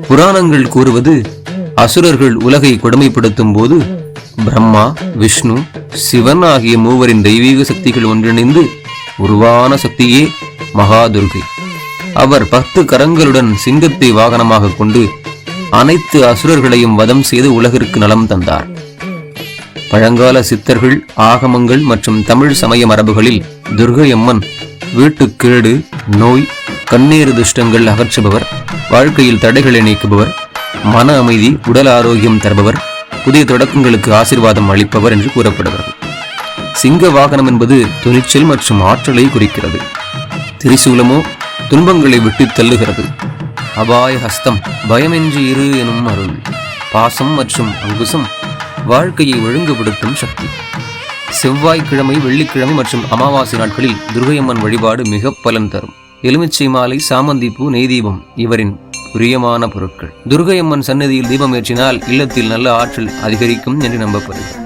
புராணங்கள் கூறுவது அசுரர்கள் உலகை கொடுமைப்படுத்தும் போது பிரம்மா விஷ்ணு சிவன் ஆகிய மூவரின் தெய்வீக சக்திகள் ஒன்றிணைந்து உருவான சக்தியே மகாதுர்கை. அவர் பத்து கரங்களுடன் சிங்கத்தை வாகனமாக கொண்டு அனைத்து அசுரர்களையும் வதம் செய்து உலகிற்கு நலம் தந்தார். பழங்கால சித்தர்கள் ஆகமங்கள் மற்றும் தமிழ் சமய மரபுகளில் துர்கையம்மன் வீட்டுக்கேடு நோய் கண்ணீர் துஷ்டங்கள் அகற்றுபவர் வாழ்க்கையில் தடைகளை நீக்குபவர் மன அமைதி உடல் ஆரோக்கியம் தருபவர் புதிய தொடக்கங்களுக்கு ஆசீர்வாதம் அளிப்பவர் என்று கூறப்படுகிறது. சிங்க வாகனம் என்பது துணிச்சல் மற்றும் ஆற்றலை குறிக்கிறது. திரிசூலமோ துன்பங்களை விட்டு தள்ளுகிறது. அபாய ஹஸ்தம் பயமின்றி இரு எனும் அருள் பாசம் மற்றும் அங்குசம் வாழ்க்கையை ஒழுங்குபடுத்தும் சக்தி. செவ்வாய்க்கிழமை வெள்ளிக்கிழமை மற்றும் அமாவாசை நாட்களில் துர்கையம்மன் வழிபாடு மிக பலன் தரும். எலுமிச்சை மாலை சாமந்திப்பூ நெய்தீபம் நெய் தீபம் இவரின் பிரியமான பொருட்கள். துர்கையம்மன் சன்னதியில் தீபம் ஏற்றினால் இல்லத்தில் நல்ல ஆற்றல் அதிகரிக்கும் என்று நம்பப்படுகிறது.